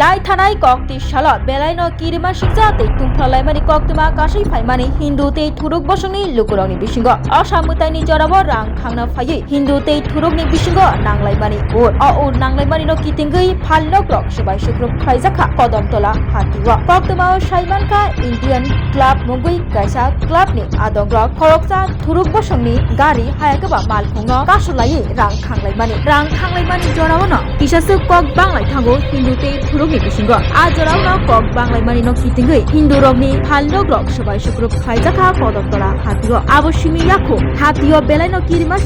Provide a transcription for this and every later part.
লাই থানায় কক্তি সালত বেলাইন কিরিমা সিংজাতে তুমফ্লালাইমানি কক্তিমা কাশি ফাইমানি হিন্দুতে থুরুক বসংনি লুকুরংনি বিসিঙ্গ অসামুতাইনি জরাব রাং থাংনা ফাইयै হিন্দুতে থুরুকনি বিসিঙ্গ নাংলাইমানি ওর অ ও নাংলাইমানি no kitingui phalno grok subai sukrup khlaijaka kodamtola hatiwa koktomao saimanka indian club mugui kaisa club ni adongrok khoroksa thuruk bosongni gari hayakaba malkhungno kasulai rang রোগনি কিসিংগর আজরাও নক কক বাংলায় মানি নক সিটিঙ্গই হিন্দু রোগনি হাল্লগ রক সবাই শুক্র শুক্রব খাইজাখা পদকতলা হাতিও আবশ্যমি রাখো হাতিও বেলাই নক কিরিমা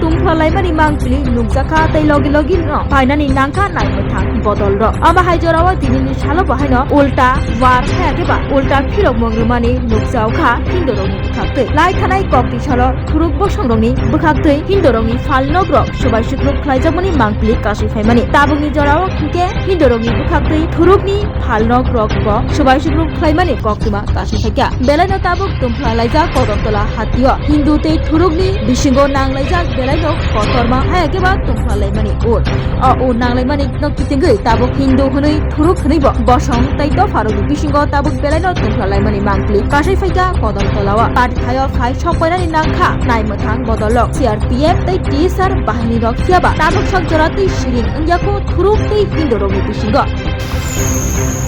তুম ফলাই মানি মাংচুলি নুকজাখা তাই লগে লগি ন। ফাইনানি নাংখা নাই কথা বদল র আবা হাই হাইজরাও তিনি নি ছালো বহাই ন। উল্টা ওয়ার হ্যাকেবা উল্টা ফিরক মগ্রমানি নুকজাও খা হিন্দু রোগনি থাকতে লাই থানাই কক বিশাল খুরুক বসংরংনি বখাকতে। হিন্দু রোগনি ফাল্লগ রক সবাই শুক্র শুক্রব খাইজামনি মাংপলি কাশি ফাইমানি তাবুনি জরাও খুকে হিন্দু রোগনি বখা बुखाक्तै थुरुकनि फालनो ग्रक ब सबाय सुक्रुक ख्लाइमानि कक्तिमा कासि फाइका बेलायनो ताबुक तुमफ्ला लाइजा कदमतला हातियो हिन्दुते थुरुकनि बिसिंगो नांलाइजा बेलायनो कतरमा हायाखैबा तुमफ्ला लाइमानि उर o o nanglai mani no kitingui tabuk hindu hunui thuruk hunui bo bosong tai to faroni bisingo tabuk belai no tungklalai mani mangpli kasai faika kodam tolawa party thayo phai sopairani nangkha nai mothang bodolok CRPF tai TSR bahini rok siaba tabuk Música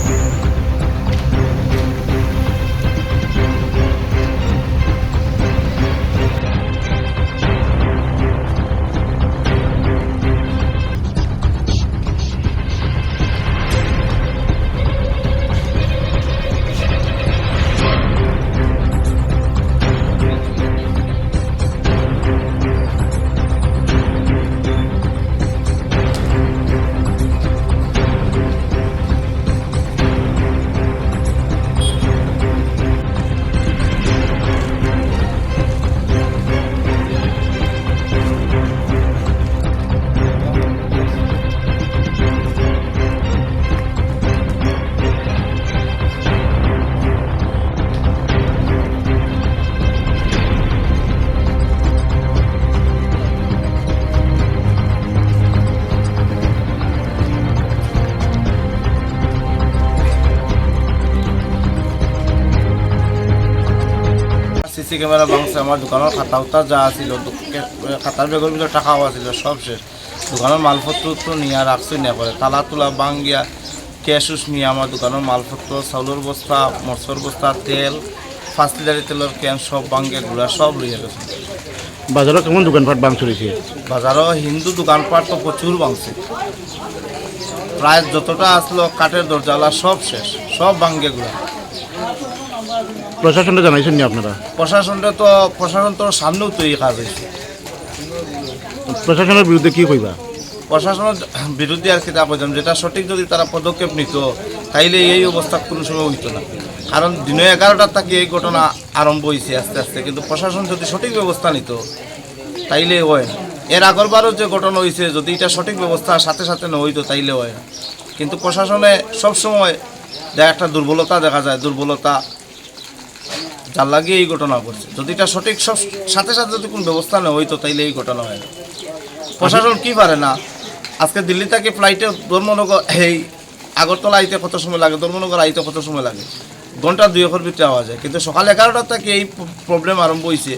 CC camera ভাঙছে আমার দোকানের খাতা উতা যা আছিল খাতার বেগের ভিতরে টাকাও আছিল সব শেষ। দোকানের মালপত্র তো নিয়ে রাখছি না করে তালা তোলা বাং ক্যাশ উস নিয়ে আমার দোকানের মালপত্র চাউলের বস্তা মরচর বস্তা তেল পাঁচ লিটারি তেলের ক্যান সব বাঙ্গিয়া গুড়া সব লইয়া গেছে বাজারত কেমন দোকানপাট বাং চলিছে? বাজারও হিন্দু দোকানপাট তো প্রচুর ভাঙছে প্রায় যতটা আসলো কাঠের দরজালা সব শেষ সব বাঙ্গিয়া গুড়া। প্রশাসনটা জানাইছেন নি আপনারা? প্রশাসনটা তো প্রশাসন তো সামনেও তো এই কাজ হয়েছে প্রশাসনের বিরুদ্ধে কি কইবা? প্রশাসনের বিরুদ্ধে আর কি তা বলতাম যেটা সঠিক যদি তারা পদক্ষেপ নিত তাইলে এই অবস্থা কোনো সময় হইতো না। কারণ দিনে এগারোটার থেকে এই ঘটনা আরম্ভ হয়েছে আস্তে আস্তে কিন্তু প্রশাসন যদি সঠিক ব্যবস্থা নিত তাইলে হয় না। এর আগরবারও যে ঘটনা হয়েছে যদি এটা সঠিক ব্যবস্থা সাথে সাথে না হইতো তাইলে হয় না। কিন্তু প্রশাসনে সবসময় একটা দুর্বলতা দেখা যায় দুর্বলতা যার লাগিয়ে এই ঘটনা ঘটছে। যদি এটা সঠিক সব সাথে সাথে যদি কোনো ব্যবস্থা না হইতো, তাইলে এই ঘটনা হয় না। প্রশাসন কি পারে না? আজকে দিল্লি থেকে ফ্লাইটে ধর্মনগর, এই আগরতলা আইতে কত সময় লাগে? ধর্মনগর আইতে কত সময় লাগে? ঘণ্টা দুই একের ভিতরে আওয়া যায় কিন্তু সকাল এগারোটার থেকে এই প্রবলেম আরম্ভ হয়েছে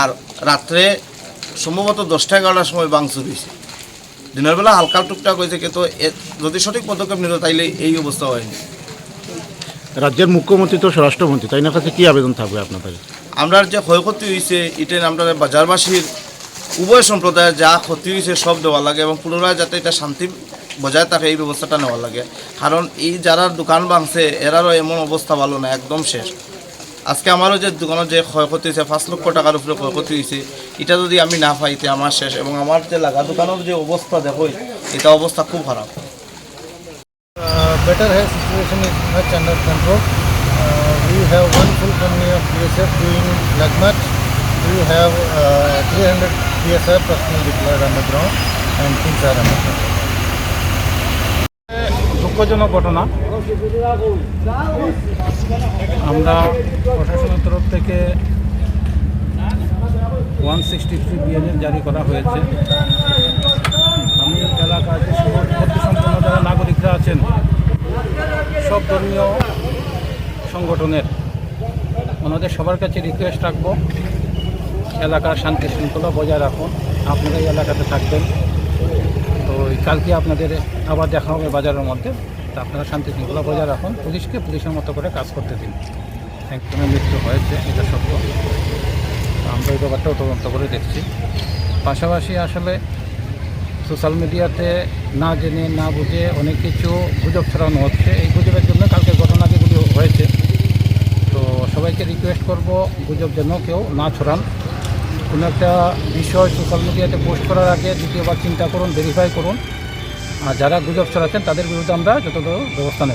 আর রাত্রে সম্ভবত দশটা এগারোটার সময় বাংচুর হয়েছে দিনের বেলা হালকা টুকটাক হয়েছে কিন্তু যদি সঠিক পদক্ষেপ নিত, তাইলে এই অবস্থা হয়নি। রাজ্যের মুখ্যমন্ত্রী তো স্বরাষ্ট্রমন্ত্রী, তাই না? কাছে কি আবেদন থাকবে আপনাদের? আমরা যে ক্ষয়ক্ষতি হয়েছে এটা আমরা বাজারবাসীর উভয় সম্প্রদায়ের যা ক্ষতি হয়েছে সব দেওয়া লাগে এবং পুনরায় যাতে এটা শান্তি বজায় থাকে, এই ব্যবস্থাটা নেওয়া লাগে। কারণ এই যারা দোকান ভাঙছে, এরারও এমন অবস্থা ভালো না, একদম শেষ। আজকে আমারও যে দোকানের যে ক্ষয়ক্ষতি হয়েছে পাঁচ লক্ষ টাকার উপরে ক্ষয়ক্ষতি হয়েছে এটা যদি আমি না পাইতে আমার শেষ। এবং আমার যে লাগা দোকানের যে অবস্থা দেখো, এটা অবস্থা খুব খারাপ। Better health situation is much under control. Uh, we have one full company of BSF doing leg match. We have uh, 300 PSF personnel deployed on the ground and things are under control. দুঃখজনক ঘটনা আমরা প্রশাসনের তরফ থেকে one sixty three BNL জারি করা হয়েছে আমি এলাকার যে সম্পন্ন যারা নাগরিকরা আছেন সব ধর্মীয় সংগঠনের ওনাদের সবার কাছে রিকোয়েস্ট রাখব। এলাকার শান্তি শৃঙ্খলা বজায় রাখুন। আপনারা এই এলাকাতে থাকবেন। তো কালকে আপনাদের আবার দেখা হবে বাজারের মধ্যে। তা আপনারা শান্তি শৃঙ্খলা বজায় রাখুন। পুলিশকে পুলিশের মতো করে কাজ করতে দিন। একজনের মৃত্যু হয়েছে, এটা সত্য। আমরা এই ব্যাপারটাও তদন্ত করে দেখছি। পাশাপাশি আসলে সোশ্যাল মিডিয়াতে না জেনে, না বুঝে অনেক কিছু গুজব ছড়ানো হচ্ছে। এই গুজবের জন্য কালকে ঘটনা যেগুলি হয়েছে। তো সবাইকে রিকোয়েস্ট করব গুজব যেন কেউ না ছড়ান। কোনো একটা বিষয় সোশ্যাল মিডিয়াতে পোস্ট করার আগে দ্বিতীয়বার চিন্তা করুন ভেরিফাই করুন। আর যারা গুজব ছড়াচ্ছেন, তাদের বিরুদ্ধে আমরা যত ব্যবস্থা নেব।